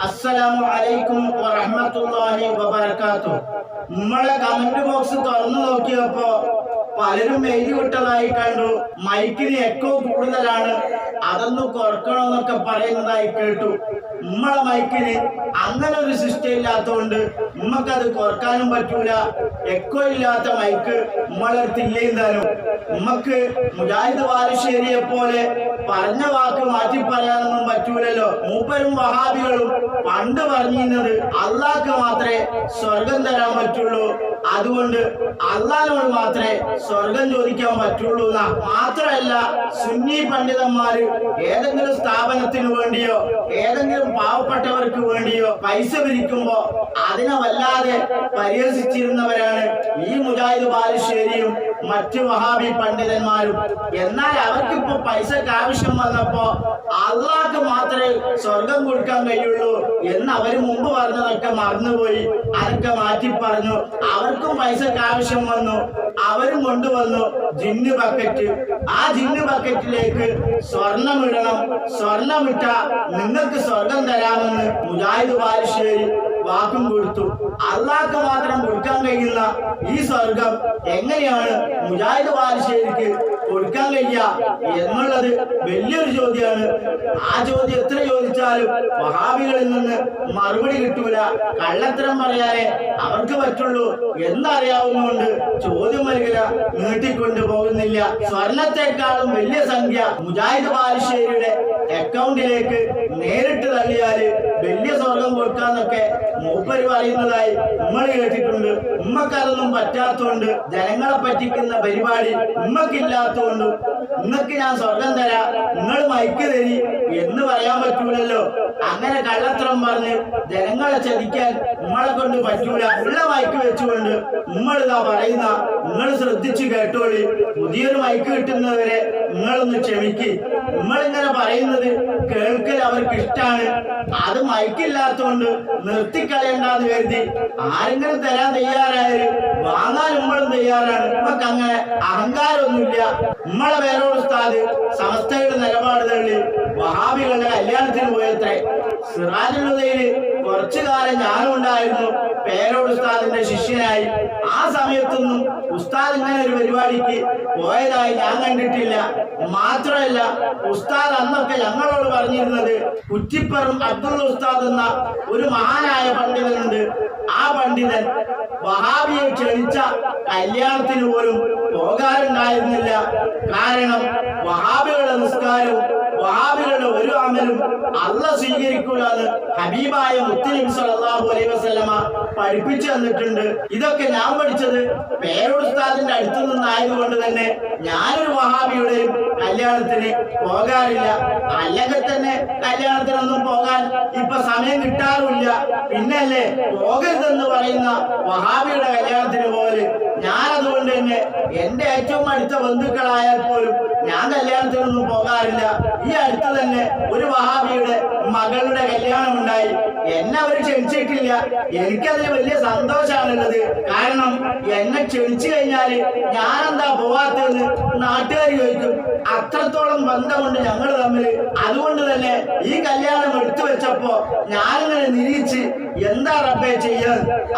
അസ്സലാമു അലൈക്കും വറഹ്മത്തുള്ളാഹി വബറകാതുഹു. നമ്മളെ കമന്റ് ബോക്സ് തുറന്നു നോക്കിയപ്പോ പലരും എഴുതി വിട്ടതായി കണ്ടു. മൈക്കിന് എക്കോ കൂടുതലാണ്. അതൊന്നും കുറക്കണമെന്നൊക്കെ പറയുന്നതായി കേട്ടു. നമ്മളെ മൈക്കിന് അങ്ങനെ ഒരു സിസ്റ്റം ഇല്ലാത്തതുകൊണ്ട് നമ്മക്കത് കുറക്കാനും പറ്റൂല. എക്കോ ഇല്ലാത്ത മൈക്ക് നമ്മളെ തില്ലയും തരും. നമുക്ക് മുജാഹിദ് ബാലുശ്ശേരിയെ പോലെ പറഞ്ഞ വാക്ക് മാറ്റി പറയാനൊന്നും പറ്റൂലല്ലോ. മൂപ്പരും വഹാബികളും പണ്ട് പറഞ്ഞിരുന്നത് അള്ളാഹ്ക്ക് മാത്രമേ സ്വർഗം തരാൻ പറ്റുള്ളൂ. അതുകൊണ്ട് അള്ളാഹിനോട് മാത്രമേ സ്വർഗം ചോദിക്കാൻ പറ്റുള്ളൂ എന്നാ. മാത്രമല്ല സുന്നി പണ്ഡിതന്മാര് ഏതെങ്കിലും സ്ഥാപനത്തിന് വേണ്ടിയോ ഏതെങ്കിലും പാവപ്പെട്ടവർക്ക് വേണ്ടിയോ പൈസ പിരിക്കുമ്പോ അതിനെ വല്ലാതെ പരിഹസിച്ചിരുന്നവരാണ് ഈ മുജാഹിദ് ബാലുശ്ശേരിയും മറ്റു മഹാബി പണ്ഡിതന്മാരും. എന്നാൽ അവർക്കിപ്പോ പൈസക്ക് ആവശ്യം വന്നപ്പോ അള്ളാഹ്ക്ക് മാത്രമേ സ്വർഗം കൊടുക്കാൻ കഴിയുള്ളൂ എന്ന് അവർ മുമ്പ് പറഞ്ഞതൊക്കെ മറന്നുപോയി. അതൊക്കെ മാറ്റി പറഞ്ഞു. അവർക്കും പൈസക്ക് ആവശ്യം വന്നു. അവരും കൊണ്ടുവന്നു ജിന്ന് ബക്കറ്റ്. ആ ജിന്ന് ബക്കറ്റിലേക്ക് സ്വർണമിടണം സ്വർണമിട്ട നിങ്ങൾക്ക് സ്വർഗം തരാമെന്ന് മുജാഹിദ് ബാലുശ്ശേരി വാക്കും കൊടുത്തു. അള്ളാഹ്ക്ക് മാത്രം കൊടുക്കാൻ കഴിയുന്ന ഈ സ്വർഗം എങ്ങനെയാണ് മുജാഹിദ് ബാലുശ്ശേരിക്ക് കൊടുക്കാൻ കഴിയുക എന്നുള്ളത് വലിയൊരു ചോദ്യമാണ്. ആ ചോദ്യം എത്ര ചോദിച്ചാലും വഹാബികളിൽ നിന്ന് മറുപടി കിട്ടൂല. കള്ളത്തരം പറയാനേ അവർക്ക് പറ്റുള്ളൂ എന്നറിയാവുന്നതുകൊണ്ട് ചോദ്യം വരിക നീട്ടിക്കൊണ്ടു പോകുന്നില്ല സ്വർണത്തെക്കാളും വലിയ സംഖ്യ മുജാഹിദ് ബാലുശ്ശേരിയുടെ അക്കൗണ്ടിലേക്ക് നേരിട്ട് തള്ളിയാൽ വലിയ സ്വർഗം കൊടുക്കാന്നൊക്കെ മൂപ്പര് പറയുന്നതായി നമ്മൾ കേട്ടിട്ടുണ്ട്. ഉമ്മക്ക് അതൊന്നും പറ്റാത്തോണ്ട് ജനങ്ങളെ പറ്റിക്കുന്ന പരിപാടി ഉമ്മക്കില്ലാത്തോണ്ട് നിങ്ങൾക്ക് ഞാൻ സ്വർഗം തരാ നിങ്ങൾ മൈക്ക് തരി എന്ന് പറയാൻ പറ്റൂലല്ലോ. അങ്ങനെ കള്ളത്തരം പറഞ്ഞ് ജനങ്ങളെ ചതിക്കാൻ നമ്മളെ കൊണ്ട് പറ്റൂല. ഉള്ള മൈക്ക് വെച്ചുകൊണ്ട് നമ്മൾ ഇതാ പറയുന്ന നിങ്ങൾ ശ്രദ്ധിച്ചു കേട്ടോളി. പുതിയൊരു മൈക്ക് കിട്ടുന്നവരെ നിങ്ങളൊന്ന് ക്ഷമിക്ക്. നിങ്ങളിങ്ങനെ പറയുന്നത് കേൾക്കൽ അവർക്ക് ഇഷ്ടമാണ് അത് മൈക്കില്ലാത്തോണ്ട് നിർത്തിക്കളയണ്ടെന്ന് കരുതി. ആരെങ്കിലും തരാൻ തയ്യാറായാൽ വാങ്ങാൻ നമ്മളും തയ്യാറാണ്. നമുക്ക് അങ്ങനെ അഹങ്കാരമൊന്നുമില്ല. നമ്മളെ പേരോട് ഉസ്താദ് സമസ്തയുടെ നിലപാട് തള്ളി വഹാബികളുടെ കല്യാണത്തിന് പോയത്രേ. സിറാജുലുദയില് കുറച്ചു കാലം ഞാനും ഉണ്ടായിരുന്നു. പേരോട് ഉസ്താദിന്റെ ശിഷ്യനായി. ആ സമയത്തൊന്നും ഉസ്താദ് ഇങ്ങനെ ഒരു പരിപാടിക്ക് പോയതായി ഞാൻ കണ്ടിട്ടില്ല. മാത്രമല്ല ഉസ്താദ് അന്നൊക്കെ ഞങ്ങളോട് പറഞ്ഞിരുന്നത് കുറ്റിപ്പറും അബ്ദുള്ള ഉസ്താദ് എന്ന ഒരു മഹാനായ പണ്ഡിതനുണ്ട്. ആ പണ്ഡിതൻ വഹാബിയെ ക്ഷണിച്ച കല്യാണത്തിന് പോലും പോകാറുണ്ടായിരുന്നില്ല. കാരണം വഹാബികളുടെ നിസ്കാരവും വഹാബികളുടെ ഒരു അമലും അല്ല സ്വീകരിക്കൂലെന്ന് ഹബീബായ സല്ലല്ലാഹു അലൈഹി വസല്ലമ പഠിപ്പിച്ചു തന്നിട്ടുണ്ട്. ഇതൊക്കെ ഞാൻ പഠിച്ചത് പേരുസ്താദിന്റെ അടുത്തു നിന്നായതുകൊണ്ട് തന്നെ ഞാനൊരു വഹാബിയുടെയും കല്യാണത്തിന് പോകാറില്ല. അല്ലെങ്കിൽ തന്നെ കല്യാണത്തിനൊന്നും പോകാൻ ഇപ്പൊ സമയം കിട്ടാറുമില്ല. പിന്നല്ലേ പോകരുതെന്ന് പറയുന്ന വഹാബിയുടെ കല്യാണത്തിന് പോലെ ഞാൻ അതുകൊണ്ട് തന്നെ എന്റെ ഏറ്റവും അടുത്ത ബന്ധുക്കളായാൽ പോലും ഞാൻ കല്യാണത്തിനൊന്നും പോകാറില്ല. ഈ അടുത്ത് തന്നെ ഒരു വഹാബിയുടെ മകളുടെ കല്യാണം ഉണ്ടായി എന്നെ അവർ ക്ഷണിച്ചിട്ടില്ല. എനിക്കതിൽ വലിയ സന്തോഷമാണുള്ളത്. കാരണം എന്നെ ക്ഷണിച്ചു കഴിഞ്ഞാൽ ഞാനെന്താ പോവാത്തതെന്ന് നാട്ടുകാർ ചോദിക്കും. അത്രത്തോളം ബന്ധമുണ്ട് ഞങ്ങൾ തമ്മിൽ അതുകൊണ്ട് തന്നെ ഈ കല്യാണം എടുത്തു വെച്ചപ്പോ ഞാനിങ്ങനെ നിരീച്ച് എന്താ റബ്ബേ ചെയ്യ?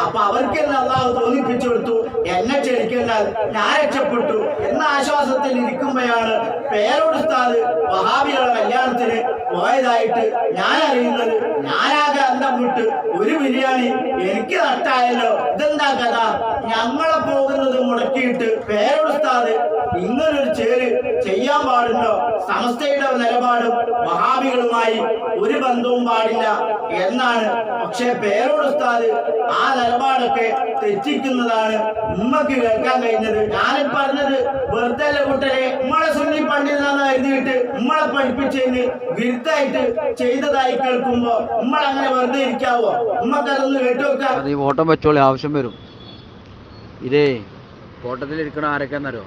അപ്പൊ അവർക്ക് തന്നെ അള്ളാഹു തോന്നിപ്പിച്ചു കൊടുത്തു. എന്നെ ക്ഷണിക്കേണ്ട ഞാൻ രക്ഷപ്പെട്ടു. എന്ന ആശ്വാസത്തിൽ ഇരിക്കുമ്പോഴാണ് പേരോടുത്താത് വഹാബികളുടെ കല്യാണത്തിന് പോയതായിട്ട് ഞാൻ അറിയുന്നത്. ഞാനാകെ അന്തം വിട്ട് ഒരു ബിരിയാണി എനിക്ക് നട്ടായല്ലോ. ഇതെന്താ കഥ? ഞങ്ങളെ പോകുന്നത് മുടക്കിയിട്ട് പേരോടുത്താത് ഇങ്ങനൊരു ചേര് ചെയ്യാൻ പാടുണ്ടോ? സമസ്തയുടെ നിലപാടും വഹാബികളുമായി ഒരു ബന്ധവും പാടില്ല എന്നാണ്. പക്ഷെ പേരോടുത്താത് ആ നിലപാടൊക്കെ തെറ്റിക്കുന്നതാണ് ഉമ്മക്ക് കേൾക്കാൻ കഴിഞ്ഞത്. ഞാനും പറഞ്ഞത് വെറുതെ കൂട്ടരെ ഉമ്മളെ സുന്നി പണ്ഡിതനാന്ന് എഴുതിയിട്ട് ഉമ്മളെ പഠിപ്പിച്ചതിന് വിരുദ്ധായിട്ട് ചെയ്തതായി കേൾക്കുമ്പോ ഉമ്മൾ അങ്ങനെ വെറുതെ ഇരിക്കാവോ? ഉമ്മക്കതൊന്ന് കേട്ടുവെക്കാം ഓട്ടം വെച്ചോളി ആവശ്യം വരും. ഇതേ കോട്ടത്തിലിരിക്കണ ആരൊക്കെയെന്നറിയോ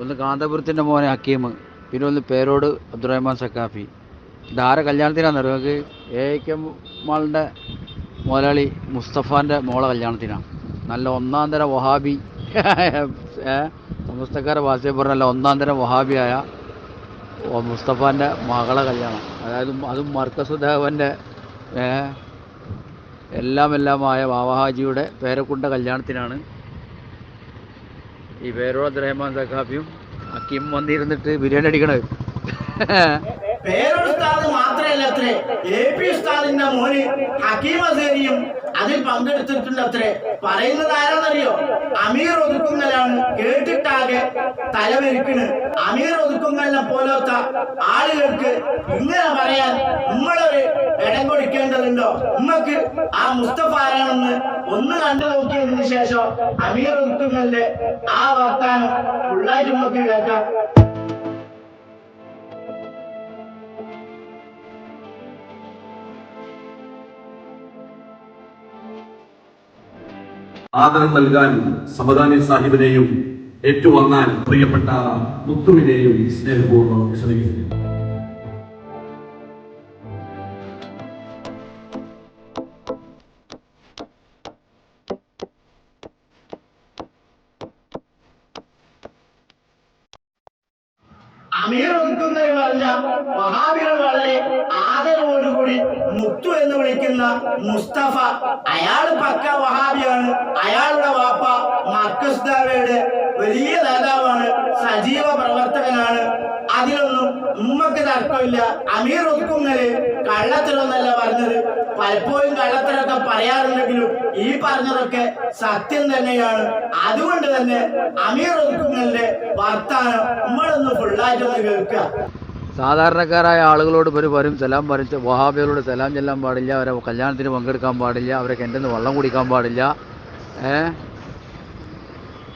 ഒന്ന് കാന്തപുരത്തിന്റെ മോനെ ഹക്കീം പിന്നെ ഒന്ന് പേരോട് അബ്ദുറഹ്മാൻ സക്കാഫി ഇതാരെ കല്യാണത്തിനാണെന്നറിയോ നിങ്ങൾക്ക് എ കെ മാളിന്റെ മുതലാളി മുസ്തഫാന്റെ മോളെ കല്യാണത്തിനാണ് നല്ല ഒന്നാം തരം വഹാബി മുസ്തക്കാരെ ഭാഷയെ പറഞ്ഞ നല്ല ഒന്നാം തരം വഹാബിയായ മുസ്തഫാന്റെ മകളെ കല്യാണം. അതായത് അതും മർക്കസുദേവന്റെ ഏ? എല്ലാം എല്ലാമായ വാവഹാജിയുടെ പേരക്കുണ്ട കല്യാണത്തിനാണ് ഈ പേരോട് റഹ്മാൻ സഖാഫിയും അക്കിയും വന്നിരുന്നിട്ട് ബിരിയാണി അടിക്കണത്. പേരുസ്താദ് മാത്രമല്ല അത്രേ. എ പി ഉസ്താദിന്റെ മോന് ഹക്കീം അസേരിയും അതിൽ പങ്കെടുത്തിട്ടുണ്ട് അത്രേ പറയുന്നത് ആരാന്നറിയോ? അമീർ ഒതുക്കുങ്ങലാണ് കേട്ടിട്ടാകെ തലവെരുക്കണ്. അമീർ ഒതുക്കുങ്ങലിനെ പോലത്തെ ആളുകൾക്ക് ഇങ്ങനെ പറയാൻ നമ്മളൊരു ഇടം കൊടുക്കേണ്ടതുണ്ടോ? നമ്മക്ക് ആ മുസ്തഫ ആരാണെന്ന് ഒന്ന് കണ്ടു നോക്കിയതിന് ശേഷം അമീർ ഒതുക്കുങ്ങലിന്റെ ആ വാഗ്ദാനം ഫുള്ളായിട്ട് നമുക്ക് കേൾക്കാം. ആദരം നൽകാൻ സമദാനി സാഹിബിനെയും ഏറ്റുവാങ്ങാൻ പ്രിയപ്പെട്ട മുത്തുവിനെയും സ്നേഹപൂർവം ക്ഷണിക്കുന്നു അമീർ വളരെ ആദരവോടുകൂടി മുത്തു എന്ന് വിളിക്കുന്ന മുസ്തഫ. അയാൾ പക്ക വഹാബിയാണ് അയാളുടെ വാപ്പ മർക്കസ് ദാവയുടെ വലിയ നേതാവാണ്. സജീവ പ്രവർത്തകനാണ്. അതിലൊന്നും ഉമ്മക്ക് തർക്കമില്ല. അമീർ ഒതുക്കുന്നൽ കള്ളത്തരമൊന്നല്ല പറഞ്ഞത്. പലപ്പോഴും കള്ളത്തരമൊക്കെ പറയാറുണ്ടെങ്കിലും ഈ പറഞ്ഞതൊക്കെ സത്യം തന്നെയാണ്. അതുകൊണ്ട് തന്നെ അമീർ ഒതുക്കുന്നലിന്റെ വർത്താനം നമ്മളൊന്ന് ഫുള്ളായിട്ടൊന്ന് കേൾക്കുക. സാധാരണക്കാരായ ആളുകളോട് ഇവർ വരും സലാം പറഞ്ഞ് വഹാബികളോട് സലാം ചെല്ലാൻ പാടില്ല. അവരെ കല്യാണത്തിന് പങ്കെടുക്കാൻ പാടില്ല. അവരെ കിണറ്റിന്ന് വെള്ളം കുടിക്കാൻ പാടില്ല. ഏ?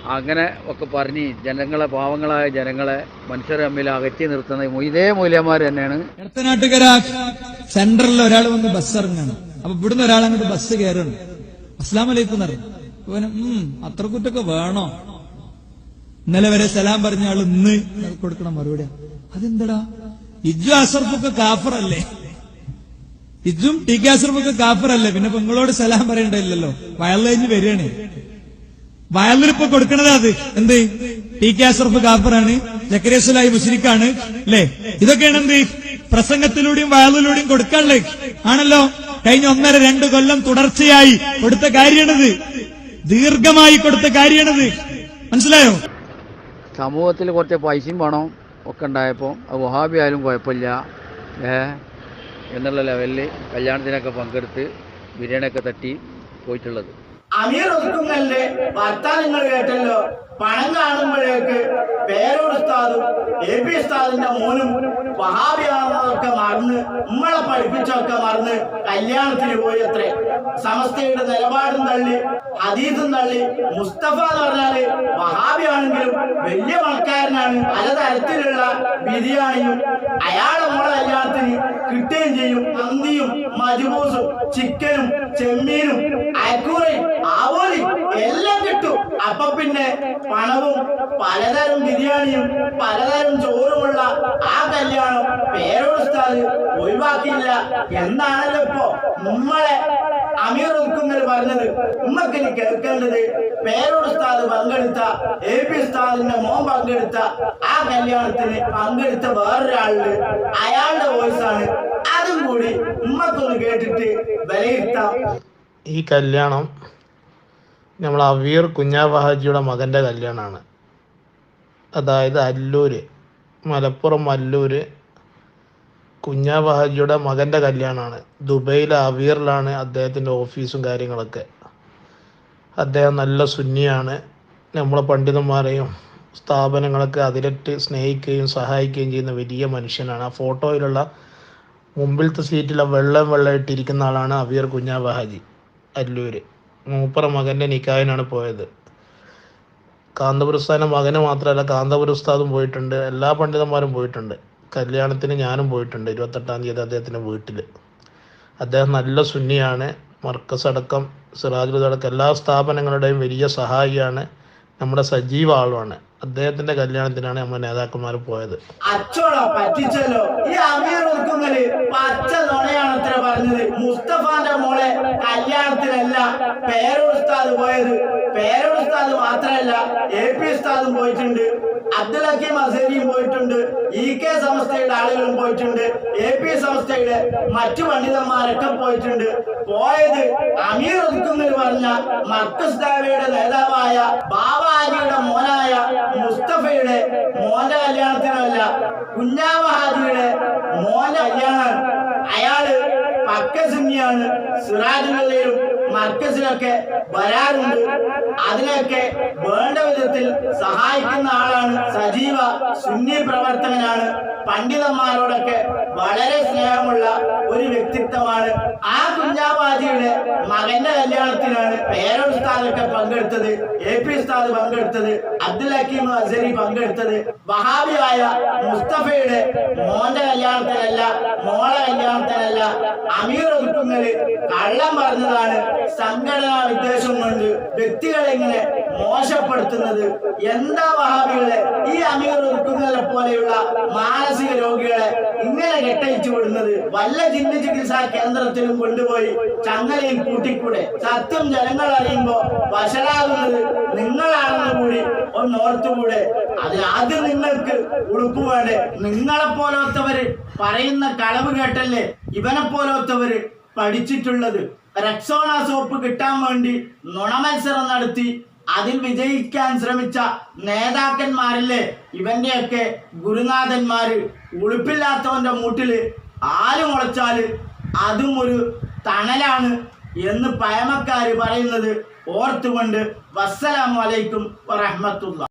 അങ്ങനെ ഒക്കെ പറഞ്ഞ് ജനങ്ങളെ പാവങ്ങളായ ജനങ്ങളെ മനുഷ്യരെ തമ്മിൽ അകറ്റി നിർത്തുന്ന ഇതേ മൂല്യന്മാർ തന്നെയാണ്. സെന്ററിൽ ഒരാൾ വന്ന് ബസ് ഇറങ്ങാണ്. അപ്പൊ ഇവിടുന്ന് ഒരാൾ അങ്ങോട്ട് ബസ് കയറുന്നു അസ്ലാം അലൈക്കും എന്ന് പറഞ്ഞു ഇവന് ഉം അത്ര കുറ്റൊക്കെ വേണോ? ഇന്നലെ വരെ സലാം പറഞ്ഞ ആൾ ഇന്ന് കൊടുക്കണം മറുപടി അതെന്തടാ? ഇജു അസർഫൊക്കെ കാഫറല്ലേ? ഇജും ടി കെ അസർഫൊക്കെ കാഫറല്ലേ? പിന്നെ പെങ്ങളോട് സലാം പറയണ്ടല്ലോ പറയണ്ടില്ലല്ലോ കഴിഞ്ഞ് വരികയാണ്. വയലിനിപ്പൊ കൊടുക്കണതാ അത്. എന്ത്? T K Ashraf കാഫറാണ്. ജക്കരിയസലായി മുസ്ലിക്കാണ് അല്ലേ? ഇതൊക്കെയാണ് എന്ത് പ്രസംഗത്തിലൂടെയും വയലിലൂടെയും കൊടുക്കാനുള്ളത്. ആണല്ലോ? കഴിഞ്ഞ ഒന്നര രണ്ട് കൊല്ലം തുടർച്ചയായി കൊടുത്ത കാര്യമാണിത്. ദീർഘമായി കൊടുത്ത കാര്യമാണിത്. മനസ്സിലായോ? സമൂഹത്തിൽ കുറച്ച് പൈസയും പണവും ഒക്കെ ഉണ്ടായപ്പോൾ അത് വഹാബി ആയാലും കുഴപ്പമില്ല. ഏ? എന്നുള്ള ലെവലിൽ കല്യാണത്തിനൊക്കെ പങ്കെടുത്ത് ബിരിയാണിയൊക്കെ തട്ടി പോയിട്ടുള്ളത്. അമീർ ഒതുക്കുന്നലിന്റെ വർത്താനങ്ങൾ കേട്ടല്ലോ. പണം കാണുമ്പോഴേക്ക് പേരോട് ഉസ്താദും എ പി ഉസ്താദിന്റെ മോനും വഹാബിയാണെന്നതൊക്കെ മറന്ന് നമ്മളെ പഠിപ്പിച്ചൊക്കെ മറന്ന് കല്യാണത്തിന് പോയി അത്രേ. സമസ്തയുടെ നിലപാടും തള്ളി ഹദീസും തള്ളി. മുസ്തഫ എന്ന് പറഞ്ഞാൽ വഹാബിയാണെങ്കിലും വലിയ പണക്കാരനാണ്. പലതരത്തിലുള്ള ബിരിയാണിയും അയാളെ മോളെ കല്യാണത്തിന് കിട്ടുകയും ചെയ്യും. നന്ദിയും മജുബൂസും ചിക്കനും ചെമ്മീനും എല്ലാം കിട്ടും അപ്പൊ പിന്നെ പണവും പലതരം ബിരിയാണിയും പലതരം ചോറുമുള്ള ആ കല്യാണം പേരോടുസ്ഥാത് ഒഴിവാക്കിയില്ല. എന്നാണല്ലോ ഇപ്പോ നമ്മളെ അമീർ ഉൽക്കുന്നൽ പറഞ്ഞത്? ഉമ്മക്കിനി കേൾക്കേണ്ടത് പേരോടുസ്ഥാത് പങ്കെടുത്ത എ പി ഉസ്താദിന്റെ മോൻ പങ്കെടുത്ത ആ കല്യാണത്തിന് പങ്കെടുത്ത വേറൊരാളുണ്ട്. അയാളുടെ വോയിസ് ആണ്. അതും കൂടി ഉമ്മക്കൊന്ന് കേട്ടിട്ട് വിലയിരുത്താം. ഈ കല്യാണം നമ്മൾ അവീർ കുഞ്ഞാബഹാജിയുടെ മകന്റെ കല്യാണമാണ് അതായത് അല്ലൂർ മലപ്പുറം അല്ലൂര് കുഞ്ഞാബഹാജിയുടെ മകന്റെ കല്യാണമാണ് ദുബൈയിലെ അവീറിലാണ് അദ്ദേഹത്തിന്റെ ഓഫീസും കാര്യങ്ങളൊക്കെ. അദ്ദേഹം നല്ല സുന്നിയാണ്. നമ്മളെ പണ്ഡിതന്മാരെയും സ്ഥാപനങ്ങളൊക്കെ അതിലിട്ട് സ്നേഹിക്കുകയും സഹായിക്കുകയും ചെയ്യുന്ന വലിയ മനുഷ്യനാണ്. ആ ഫോട്ടോയിലുള്ള മുമ്പിലത്തെ സീറ്റിലെ വെള്ളം വെള്ളമായിട്ടിരിക്കുന്ന ആളാണ് അവീർ കുഞ്ഞാബഹാജി അല്ലൂര്. മൂപ്പറ മകന്റെ നിക്കായനാണ് പോയത്. കാന്തപുരസ്ഥാനം മകന് മാത്രമല്ല കാന്തപുരസ്ഥാദും പോയിട്ടുണ്ട്. എല്ലാ പണ്ഡിതന്മാരും പോയിട്ടുണ്ട്. കല്യാണത്തിന് ഞാനും പോയിട്ടുണ്ട് ഇരുപത്തെട്ടാം തീയതി അദ്ദേഹത്തിന്റെ വീട്ടിൽ അദ്ദേഹം നല്ല സുന്നിയാണ്. മർക്കസ് അടക്കം സിറാജുൽ അടക്കം എല്ലാ സ്ഥാപനങ്ങളുടെയും വലിയ സഹായിയാണ്. നമ്മുടെ സജീവ ആളുമാണ്. അദ്ദേഹത്തിന്റെ കല്യാണത്തിനാണ് നമ്മൾ നേതാക്കന്മാർ പോയത്. അച്ചോളോ പറ്റിച്ചല്ലോ. ഈ അമീർ പറഞ്ഞത്. മുസ്തഫാന്റെ മോളെ കല്യാണത്തിനല്ല പേരൂർ ഉസ്താദ് പോയത്. പേരൂർ ഉസ്താദ് മാത്രമല്ല എ പി ഉസ്താദും പോയിട്ടുണ്ട്. അബ്ദുൽ ഹക്കീം അസേരിയും പോയിട്ടുണ്ട്. ഇ കെ സംസ്ഥയുടെ ആളുകളും പോയിട്ടുണ്ട്. എ പി സംസ്ഥയുടെ മറ്റു പണ്ഡിതന്മാരൊക്കെ പോയിട്ടുണ്ട്. പോയത് അമീർ ഒതുക്കുന്നിൽ പറഞ്ഞ മർക്കസ് ദാവയുടെ നേതാവായ ബാബാജിയുടെ മോനായ മുസ്തഫയുടെ മോന്റെ കല്യാണത്തിനല്ല കുഞ്ഞാവ ഹാജിയുടെ മോന്റെ കല്യാണം അയാൾ പക്കസുന്നിയാണ് സിറാജുകളിലും മർക്കസിലൊക്കെ വരാറുണ്ട്. അതിനൊക്കെ വേണ്ട വിധത്തിൽ സഹായിക്കുന്ന ആളാണ് സജീവ സുന്നി പ്രവർത്തകനാണ്. പണ്ഡിതന്മാരോടൊക്കെ വളരെ സ്നേഹമുള്ള ഒരു വ്യക്തിത്വമാണ് ആ കുഞ്ഞാബാജിയുടെ മകന്റെ കല്യാണത്തിനാണ് പേരോട് ഉസ്താദൊക്കെ പങ്കെടുത്തത് എ പി ഉസ്താദ് പങ്കെടുത്തത് അബ്ദുൽ ഹക്കീം അസരി പങ്കെടുത്തത്. വഹാബിയായ മുസ്തഫയുടെ മോന്റെ കല്യാണത്തിനല്ല മോളെ കല്യാണത്തിനല്ല അമീർ ഒതുക്കുന്നത് കള്ളം പറഞ്ഞതാണ്. സംഘടനാ വിദ്വേഷം കൊണ്ട് വ്യക്തികളെ ഇങ്ങനെ മോശപ്പെടുത്തുന്നത്. എന്താ വഹാബികളെ വല്ല ജിന്ന ചികിത്സാ കേന്ദ്രത്തിലും കൊണ്ടുപോയി ചങ്ങലയിൽ കൂട്ടിക്കൂടെ സത്യം ജനങ്ങൾ അറിയുമ്പോ വഷളാകുന്നത് നിങ്ങളാണെന്ന് കൂടി ഒന്ന് ഓർത്തുകൂടെ? അതിൽ ആദ്യം നിങ്ങൾക്ക് ഉടുപ്പ് വേണ്ടേ? നിങ്ങളെ പോലത്തവര് പറയുന്ന കളവ് കേട്ടല്ലേ? ഇവനെ പോലത്തവര് പഠിച്ചിട്ടുള്ളത്. റെക്സോണ സോപ്പ് കിട്ടാൻ വേണ്ടി നുണമത്സരം നടത്തി അതിൽ വിജയിക്കാൻ ശ്രമിച്ച നേതാക്കന്മാരില്ലേ? ഇവന്റെയൊക്കെ ഗുരുനാഥന്മാര്. ഉളുപ്പില്ലാത്തവന്റെ മൂട്ടിൽ ആൽ മുളച്ചാൽ അതും ഒരു തണലാണ് എന്ന് പഴമക്കാർ പറയുന്നത് ഓർത്തുകൊണ്ട് വസ്സലാം അലൈക്കും വറഹ്മത്തുള്ളാഹി